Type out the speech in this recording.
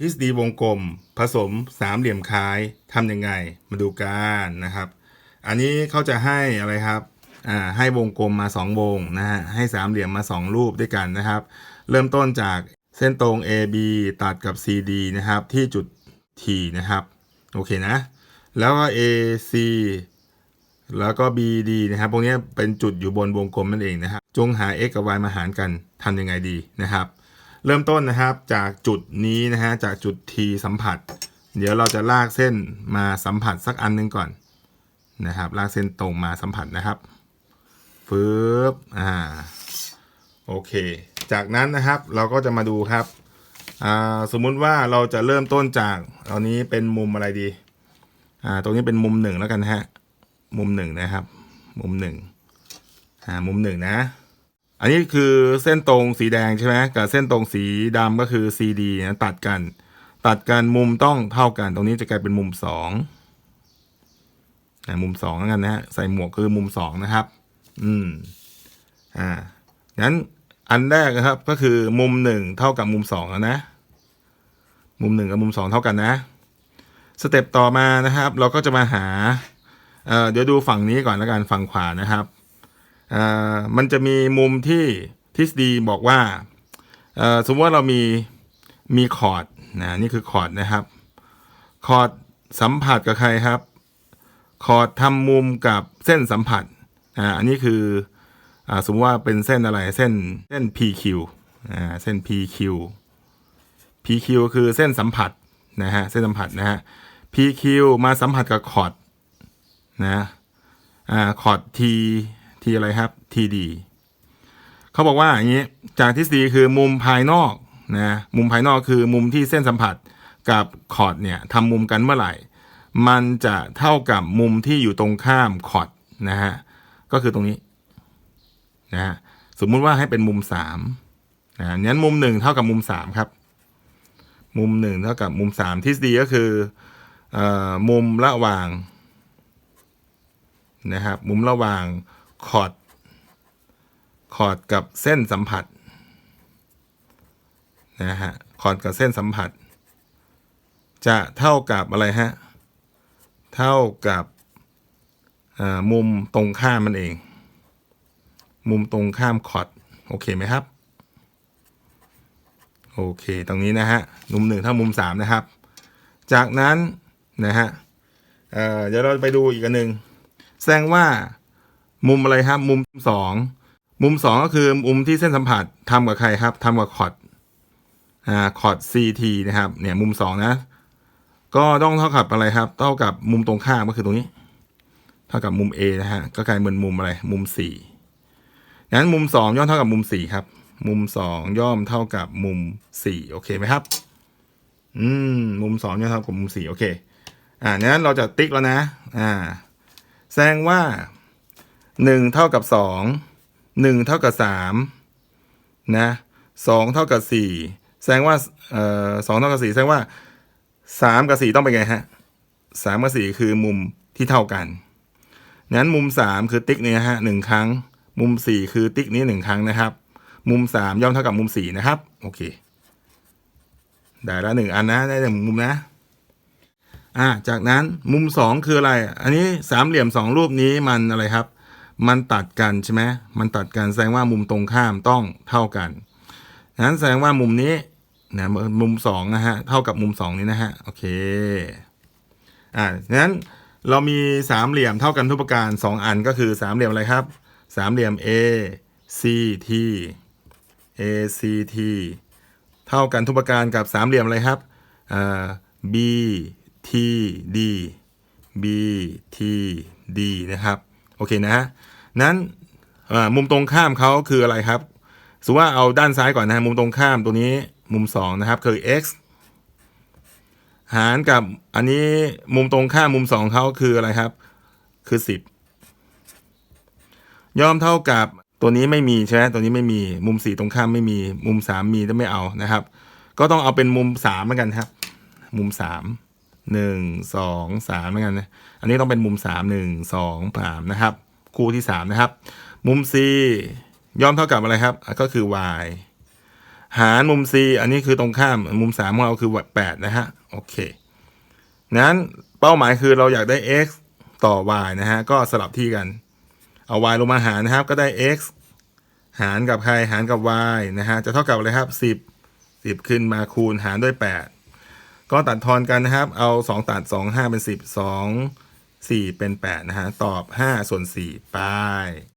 ทฤษฎีวงกลม ผสมสามเหลี่ยมคล้ายทำยังไง มาดูกันนะครับ อันนี้เขาจะให้อะไรครับอ่าให้วงกลมมาสองวงนะฮะให้สามเหลี่ยมมาสองรูปด้วยกันนะครับ เริ่มต้นจากเส้นตรง AB ตัดกับ CD นะครับ ที่จุด T นะครับ โอเคนะ แล้วก็ AC แล้วก็ BD นะครับ พวกนี้เป็นจุดอยู่บนวงกลมนั่นเองนะครับ จงหา x กับ y มาหารกันทำยังไงดีนะครับ เริ่มต้นนะครับจากจุดนี้นะฮะจากจุด T สัมผัส เดี๋ยวเราจะลากเส้นมาสัมผัสสักอันหนึงก่อนนะครับ ลากเส้นตรงมาสัมผัสนะครับฟืบอ่าโอเค จากนั้นนะครับเราก็จะมาดูครับอ่าสมมุติว่าเราจะเริ่มต้นจากตอนนี้เป็นมุมอะไรดีอ่าตรงนี้เป็นมุมหนึ่งแล้วกันฮะมุมหนึ่งนะครับ มุมหนึ่งอ่ามุมหนึ่งนะ อันนี้คือเส้นตรงสีแดงใช่ไหมกับเส้นตรงสีดำก็คือ CD นะตัดกัน ตัดกันมุมต้องเท่ากัน ตรงนี้จะกลายเป็นมุมสองมุมสองแล้วกันนะฮะใส่หมวกคือมุมสองนะครับ อืมอ่างั้นอันแรกนะครับก็คือมุมหนึ่งเท่ากับมุมสองแล้วนะ มุมหนึ่งกับมุมสองเท่ากันนะสเต็ปต่อมานะครับ เราก็จะมาหาเเดี๋ยวดูฝั่งนี้ก่อนแล้วกันฝั่งขวานะครับ มันจะมีมุมที่ทฤษฎีบอกว่าสมมติว่าเรามีมีคอร์ดนะนี่คือคอร์ดนะครับ คอร์ดสัมผัสกับใครครับ คอร์ดทำมุมกับเส้นสัมผัสอ่าอันนี้คืออ่าสมมติว่าเป็นเส้นอะไรเส้นเส้น PQ อ่าเส้น PQ PQ คือเส้นสัมผัสนะฮะเส้นสัมผัสนะฮะ PQ มาสัมผัสกับคอร์ดนะอ่าคอร์ด T ทีอะไรครับ TD เขาบอกว่าอย่างนี้จากทฤษฎีคือมุมภายนอกนะมุมภายนอกคือมุมที่เส้นสัมผัสกับคอร์ดเนี่ยทำมุมกันเมื่อไหร่ มันจะเท่ากับมุมที่อยู่ตรงข้ามคอร์ดนะฮะก็คือตรงนี้นะฮะสมมุติว่าให้เป็นมุมสามนะงั้นมุมหนึ่งเท่ากับมุมสามครับ มุมหนึ่งเท่ากับมุมสามทฤษฎีก็คือเอ่อมุมระหว่างนะครับมุมระหว่าง คอร์ดคอร์ดกับเส้นสัมผัสนะฮะคอร์ดกับเส้นสัมผัส จะเท่ากับอะไรฮะ เท่ากับมุมตรงข้ามมันเอง มุมตรงข้ามคอร์ดโอเคไหมครับ โอเค ตรงนี้นะฮะ มุมหนึ่งเท่ามุมสามนะครับ จากนั้นนะฮะเเดี๋ยวเราไปดูอีกอันหนึ่งแสดงว่า มุมอะไรครับ มุมสองมุมสองก็คือมุมที่เส้นสัมผัสทำกับใครครับทำกับคอร์ดอ่าคอร์ด CT นะครับ เนี่ย มุมสองนะ ก็ต้องเท่ากับอะไรครับ เท่ากับมุมตรงข้ามก็คือตรงนี้ เท่ากับมุม A นะฮะก็กลายเป็นมุมอะไร มุมสี่งั้นมุมสองย่อมเท่ากับมุมสี่ครับ มุมสองย่อมเท่ากับมุมสี่โอเคไหมครับ อืม มุมสองย่อมเท่ากับมุมสี่โอเค อ่างั้นเราจะติ๊กแล้วนะ อ่า แสดงว่า หนึ่งเท่ากับสองหนึ่งเท่ากับสามนะสองเท่ากับสี่แสดงว่าเอ่อสองเท่ากับสี่แสดงว่าสามกับสี่ต้องเป็นไงฮะสามกับสี่คือมุมที่เท่ากันงั้นมุมสามคือติ๊กนี้ฮะหนึ่งครั้ง มุมสี่คือติ๊กนี้หนึ่งครั้งนะครับ มุมสามย่อมเท่ากับมุมสี่นะครับ โอเค ได้ละหนึ่งอันนะ ได้หนึ่งมุมนะ อ่า จากนั้นมุมสองคืออะไร อันนี้สามเหลี่ยมสองรูปนี้มันอะไรครับ มันตัดกันใช่ไหมมันตัดกันแสดงว่ามุมตรงข้ามต้องเท่ากันนั้นแสดงว่ามุมนี้นะมุมสองนะฮะเท่ากับมุมสองนี้นะฮะโอเคอ่างั้นเรามีสามเหลี่ยมเท่ากันทุกประการสองอันก็คือสามเหลี่ยมอะไรครับสามเหลี่ยม A C T A C T เท่ากันทุกประการกับสามเหลี่ยมอะไรครับอ่า B T D B T D นะครับ โอเคนะนั้นมุมตรงข้ามเขาคืออะไรครับสมมติว่าเอาด้านซ้ายก่อนนะมุมตรงข้ามตัวนี้มุมสองนะครับ คือ x หารกับอันนี้มุมตรงข้ามมุมสองเขาคืออะไรครับ คือสิบย่อมเท่ากับตัวนี้ไม่มีใช่ไหมตัวนี้ไม่มีมุมสี่ตรงข้ามไม่มีมุมสามมีแต่ไม่เอานะครับ ก็ต้องเอาเป็นมุมสามเหมือนกันครับ มุมสาม หนึ่งสองสามเหมือนกันนะอันนี้ต้องเป็นมุมสามหนึ่งสองสามนะครับ คู่ที่สามนะครับ มุม C ย่อมเท่ากับอะไรครับ ก็คือ y หารมุม c อันนี้คือตรงข้ามมุมสามของเราคือแปดนะฮะโอเคนั้นเป้าหมายคือเราอยากได้ x ต่อ y นะฮะก็สลับที่กัน เอา y ลงมาหารนะครับ ก็ได้ x หารกับใครหารกับ y นะฮะจะเท่ากับอะไรครับ 10 10 ขึ้นมาคูณหารด้วย 8 ก็ตัดทอนกันนะครับ เอา 2 ตัด 2 5 เป็น 10 2 4 เป็น 8 นะฮะ ตอบ 5 ส่วน4ไป